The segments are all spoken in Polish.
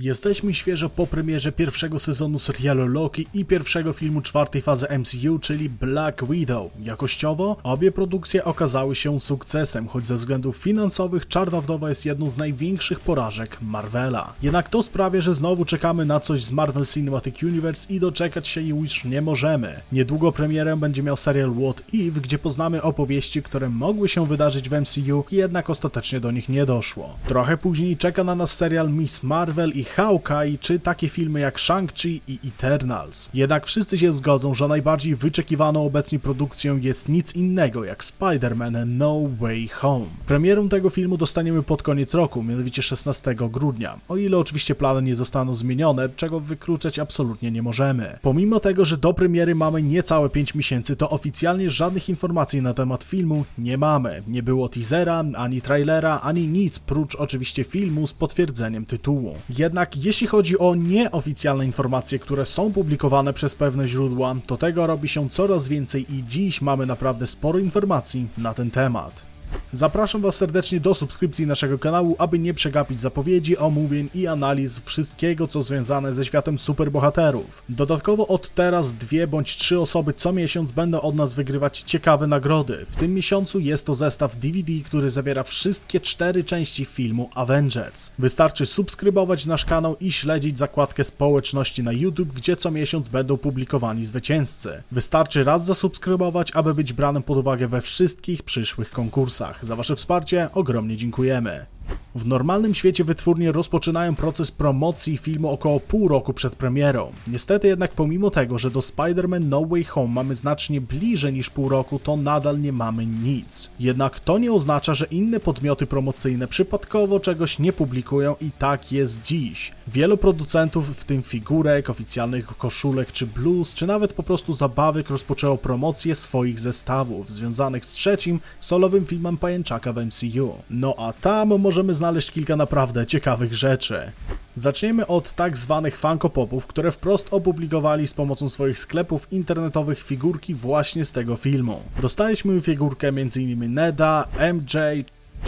Jesteśmy świeżo po premierze pierwszego sezonu serialu Loki i pierwszego filmu czwartej fazy MCU, czyli Black Widow. Jakościowo obie produkcje okazały się sukcesem, choć ze względów finansowych Czarna Wdowa jest jedną z największych porażek Marvela. Jednak to sprawia, że znowu czekamy na coś z Marvel Cinematic Universe i doczekać się już nie możemy. Niedługo premierę będzie miał serial What If, gdzie poznamy opowieści, które mogły się wydarzyć w MCU, jednak ostatecznie do nich nie doszło. Trochę później czeka na nas serial Miss Marvel i Hawkeye, czy takie filmy jak Shang-Chi i Eternals. Jednak wszyscy się zgodzą, że najbardziej wyczekiwaną obecnie produkcją jest nic innego jak Spider-Man No Way Home. Premierę tego filmu dostaniemy pod koniec roku, mianowicie 16 grudnia, o ile oczywiście plany nie zostaną zmienione, czego wykluczać absolutnie nie możemy. Pomimo tego, że do premiery mamy niecałe 5 miesięcy, to oficjalnie żadnych informacji na temat filmu nie mamy. Nie było teasera, ani trailera, ani nic, prócz oczywiście filmu z potwierdzeniem tytułu. Jednak jeśli chodzi o nieoficjalne informacje, które są publikowane przez pewne źródła, to tego robi się coraz więcej i dziś mamy naprawdę sporo informacji na ten temat. Zapraszam Was serdecznie do subskrypcji naszego kanału, aby nie przegapić zapowiedzi, omówień i analiz wszystkiego, co związane ze światem superbohaterów. Dodatkowo od teraz dwie bądź trzy osoby co miesiąc będą od nas wygrywać ciekawe nagrody. W tym miesiącu jest to zestaw DVD, który zawiera wszystkie cztery części filmu Avengers. Wystarczy subskrybować nasz kanał i śledzić zakładkę społeczności na YouTube, gdzie co miesiąc będą publikowani zwycięzcy. Wystarczy raz zasubskrybować, aby być branym pod uwagę we wszystkich przyszłych konkursach. Za Wasze wsparcie ogromnie dziękujemy. W normalnym świecie wytwórnie rozpoczynają proces promocji filmu około pół roku przed premierą. Niestety jednak pomimo tego, że do Spider-Man No Way Home mamy znacznie bliżej niż pół roku, to nadal nie mamy nic. Jednak to nie oznacza, że inne podmioty promocyjne przypadkowo czegoś nie publikują i tak jest dziś. Wielu producentów, w tym figurek, oficjalnych koszulek czy blues, czy nawet po prostu zabawek rozpoczęło promocję swoich zestawów związanych z trzecim solowym filmem pajęczaka w MCU. No a tam możemy znaleźć kilka naprawdę ciekawych rzeczy. Zaczniemy od tak zwanych Funko Popów, które wprost opublikowali z pomocą swoich sklepów internetowych figurki właśnie z tego filmu. Dostaliśmy figurkę m.in. Neda, MJ,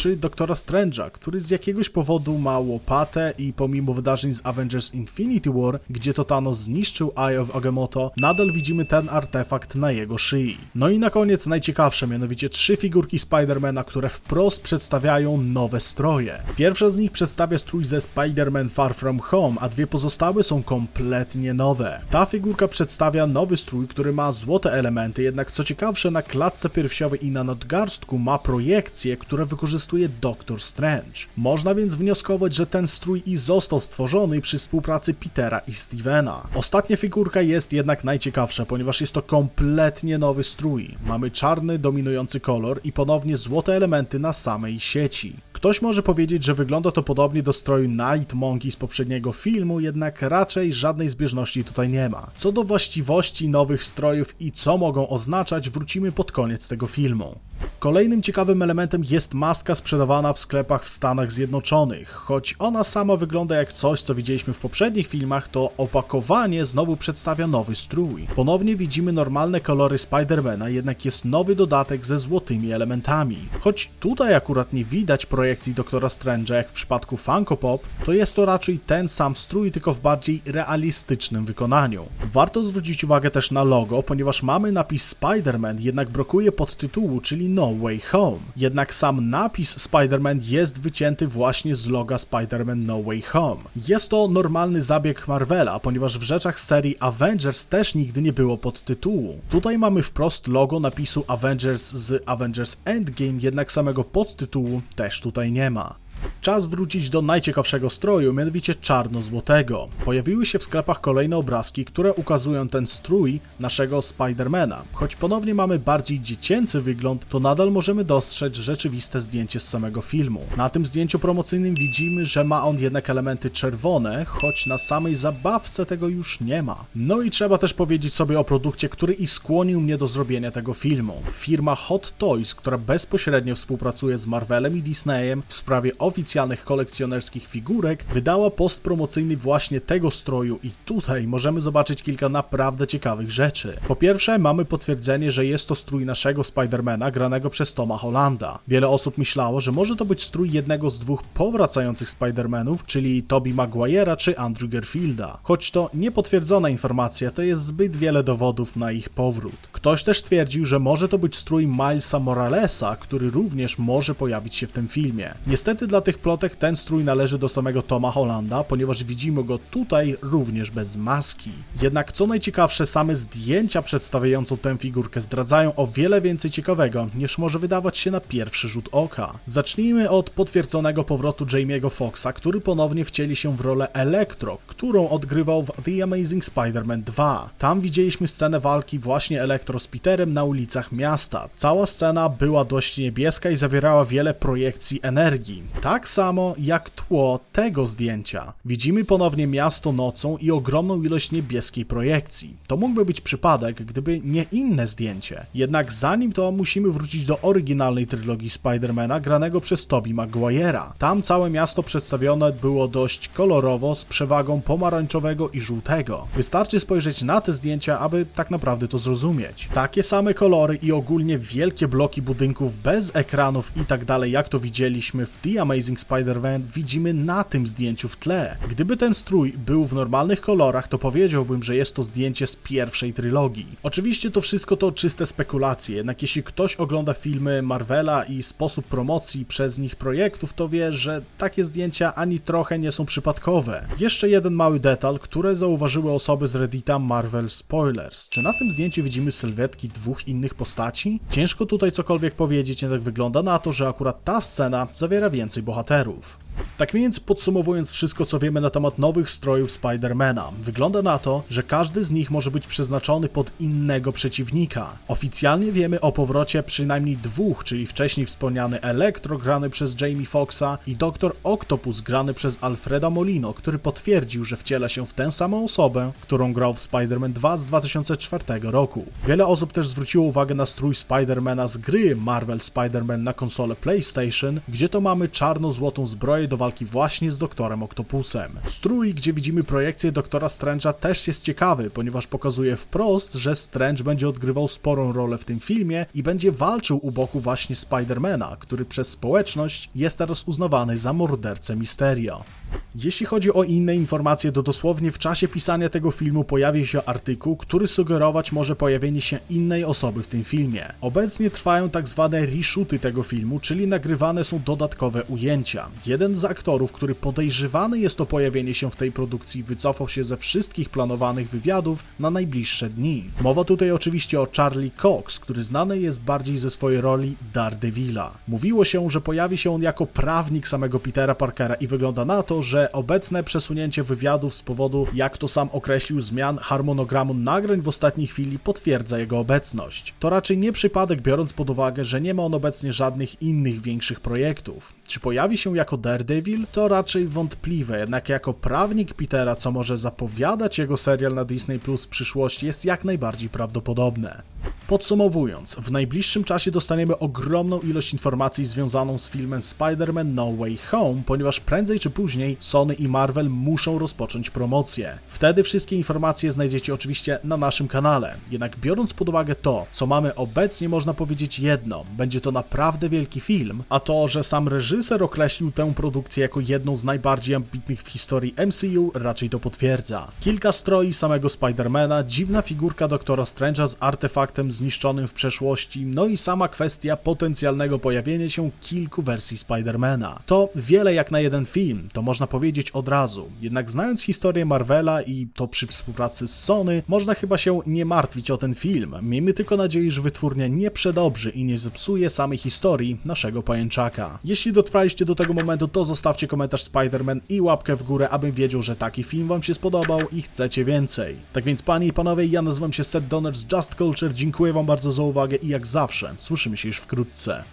czy Doktora Strange'a, który z jakiegoś powodu ma łopatę i pomimo wydarzeń z Avengers Infinity War, gdzie to Thanos zniszczył Eye of Agamotto, nadal widzimy ten artefakt na jego szyi. No i na koniec najciekawsze, mianowicie trzy figurki Spidermana, które wprost przedstawiają nowe stroje. Pierwsza z nich przedstawia strój ze Spider-Man Far From Home, a dwie pozostałe są kompletnie nowe. Ta figurka przedstawia nowy strój, który ma złote elementy, jednak co ciekawsze na klatce piersiowej i na nadgarstku ma projekcje, które wykorzystują wykorzystuje Doctor Strange. Można więc wnioskować, że ten strój i został stworzony przy współpracy Petera i Stevena. Ostatnia figurka jest jednak najciekawsza, ponieważ jest to kompletnie nowy strój. Mamy czarny, dominujący kolor i ponownie złote elementy na samej sieci. Ktoś może powiedzieć, że wygląda to podobnie do stroju Night Monkey z poprzedniego filmu, jednak raczej żadnej zbieżności tutaj nie ma. Co do właściwości nowych strojów i co mogą oznaczać, wrócimy pod koniec tego filmu. Kolejnym ciekawym elementem jest maska sprzedawana w sklepach w Stanach Zjednoczonych. Choć ona sama wygląda jak coś, co widzieliśmy w poprzednich filmach, to opakowanie znowu przedstawia nowy strój. Ponownie widzimy normalne kolory Spidermana, jednak jest nowy dodatek ze złotymi elementami. Choć tutaj akurat nie widać projekcji Doktora Strange'a jak w przypadku Funko Pop, to jest to raczej ten sam strój, tylko w bardziej realistycznym wykonaniu. Warto zwrócić uwagę też na logo, ponieważ mamy napis Spider-Man, jednak brakuje podtytułu, czyli No Way Home. Jednak sam napis Spider-Man jest wycięty właśnie z loga Spider-Man No Way Home. Jest to normalny zabieg Marvela, ponieważ w rzeczach serii Avengers też nigdy nie było podtytułu. Tutaj mamy wprost logo napisu Avengers z Avengers Endgame, jednak samego podtytułu też tutaj nie ma. Czas wrócić do najciekawszego stroju, mianowicie czarno-złotego. Pojawiły się w sklepach kolejne obrazki, które ukazują ten strój naszego Spidermana. Choć ponownie mamy bardziej dziecięcy wygląd, to nadal możemy dostrzec rzeczywiste zdjęcie z samego filmu. Na tym zdjęciu promocyjnym widzimy, że ma on jednak elementy czerwone, choć na samej zabawce tego już nie ma. No i trzeba też powiedzieć sobie o produkcie, który i skłonił mnie do zrobienia tego filmu. Firma Hot Toys, która bezpośrednio współpracuje z Marvelem i Disneyem w sprawie oficjalnych kolekcjonerskich figurek, wydała post promocyjny właśnie tego stroju i tutaj możemy zobaczyć kilka naprawdę ciekawych rzeczy. Po pierwsze, mamy potwierdzenie, że jest to strój naszego Spidermana granego przez Toma Hollanda. Wiele osób myślało, że może to być strój jednego z dwóch powracających Spidermanów, czyli Tobey Maguire'a czy Andrew Garfielda. Choć to niepotwierdzona informacja, to jest zbyt wiele dowodów na ich powrót. Ktoś też twierdził, że może to być strój Milesa Moralesa, który również może pojawić się w tym filmie. Niestety dla tych plotek ten strój należy do samego Toma Hollanda, ponieważ widzimy go tutaj również bez maski. Jednak co najciekawsze, same zdjęcia przedstawiające tę figurkę zdradzają o wiele więcej ciekawego, niż może wydawać się na pierwszy rzut oka. Zacznijmy od potwierdzonego powrotu Jamie'ego Foxa, który ponownie wcieli się w rolę Electro, którą odgrywał w The Amazing Spider-Man 2. Tam widzieliśmy scenę walki właśnie Electro z Peterem na ulicach miasta. Cała scena była dość niebieska i zawierała wiele projekcji energii. Tak samo jak tło tego zdjęcia. Widzimy ponownie miasto nocą i ogromną ilość niebieskiej projekcji. To mógłby być przypadek, gdyby nie inne zdjęcie. Jednak zanim to musimy wrócić do oryginalnej trylogii Spidermana granego przez Tobey Maguire'a. Tam całe miasto przedstawione było dość kolorowo z przewagą pomarańczowego i żółtego. Wystarczy spojrzeć na te zdjęcia, aby tak naprawdę to zrozumieć. Takie same kolory i ogólnie wielkie bloki budynków bez ekranów i tak dalej, jak to widzieliśmy w The Amazing Spider-Man, widzimy na tym zdjęciu w tle. Gdyby ten strój był w normalnych kolorach, to powiedziałbym, że jest to zdjęcie z pierwszej trylogii. Oczywiście to wszystko to czyste spekulacje, jednak jeśli ktoś ogląda filmy Marvela i sposób promocji przez nich projektów, to wie, że takie zdjęcia ani trochę nie są przypadkowe. Jeszcze jeden mały detal, które zauważyły osoby z Reddita Marvel Spoilers. Czy na tym zdjęciu widzimy sylwetki dwóch innych postaci? Ciężko tutaj cokolwiek powiedzieć, jednak wygląda na to, że akurat ta scena zawiera więcej bohaterów. Tak więc podsumowując wszystko, co wiemy na temat nowych strojów Spidermana, wygląda na to, że każdy z nich może być przeznaczony pod innego przeciwnika. Oficjalnie wiemy o powrocie przynajmniej dwóch, czyli wcześniej wspomniany Electro grany przez Jamie Foxxa i Dr. Octopus grany przez Alfreda Molino, który potwierdził, że wciela się w tę samą osobę, którą grał w Spider-Man 2 z 2004 roku. Wiele osób też zwróciło uwagę na strój Spidermana z gry Marvel Spider-Man na konsolę PlayStation, gdzie to mamy czarno-złotą zbroję do walki właśnie z doktorem Octopusem. Strój, gdzie widzimy projekcję doktora Strange'a też jest ciekawy, ponieważ pokazuje wprost, że Strange będzie odgrywał sporą rolę w tym filmie i będzie walczył u boku właśnie Spidermana, który przez społeczność jest teraz uznawany za mordercę Mysterio. Jeśli chodzi o inne informacje, to dosłownie w czasie pisania tego filmu pojawił się artykuł, który sugerować może pojawienie się innej osoby w tym filmie. Obecnie trwają tak zwane reshooty tego filmu, czyli nagrywane są dodatkowe ujęcia. Jeden z aktorów, który podejrzewany jest o pojawienie się w tej produkcji, wycofał się ze wszystkich planowanych wywiadów na najbliższe dni. Mowa tutaj oczywiście o Charlie Cox, który znany jest bardziej ze swojej roli Daredevila. Mówiło się, że pojawi się on jako prawnik samego Petera Parkera i wygląda na to, że obecne przesunięcie wywiadów z powodu, jak to sam określił, zmian harmonogramu nagrań w ostatniej chwili potwierdza jego obecność. To raczej nie przypadek, biorąc pod uwagę, że nie ma on obecnie żadnych innych większych projektów. Czy pojawi się jako Daredevil? To raczej wątpliwe, jednak jako prawnik Petera, co może zapowiadać jego serial na Disney Plus w przyszłości, jest jak najbardziej prawdopodobne. Podsumowując, w najbliższym czasie dostaniemy ogromną ilość informacji związaną z filmem Spider-Man No Way Home, ponieważ prędzej czy później Sony i Marvel muszą rozpocząć promocję. Wtedy wszystkie informacje znajdziecie oczywiście na naszym kanale. Jednak biorąc pod uwagę to, co mamy obecnie, można powiedzieć jedno: będzie to naprawdę wielki film, a to, że sam reżyser określił tę produkcję jako jedną z najbardziej ambitnych w historii MCU, raczej to potwierdza. Kilka stroi samego Spidermana, dziwna figurka doktora Strange'a z artefaktem zniszczonym w przeszłości, no i sama kwestia potencjalnego pojawienia się kilku wersji Spidermana. To wiele jak na jeden film, to można powiedzieć od razu. Jednak znając historię Marvela i to przy współpracy z Sony, można chyba się nie martwić o ten film. Miejmy tylko nadzieję, że wytwórnia nie przedobrzy i nie zepsuje samej historii naszego pajęczaka. Jeśli dotrwaliście do tego momentu, to zostawcie komentarz Spider-Man i łapkę w górę, abym wiedział, że taki film wam się spodobał i chcecie więcej. Tak więc panie i panowie, ja nazywam się Seth Donner z Just Culture, dziękuję wam bardzo za uwagę i jak zawsze słyszymy się już wkrótce.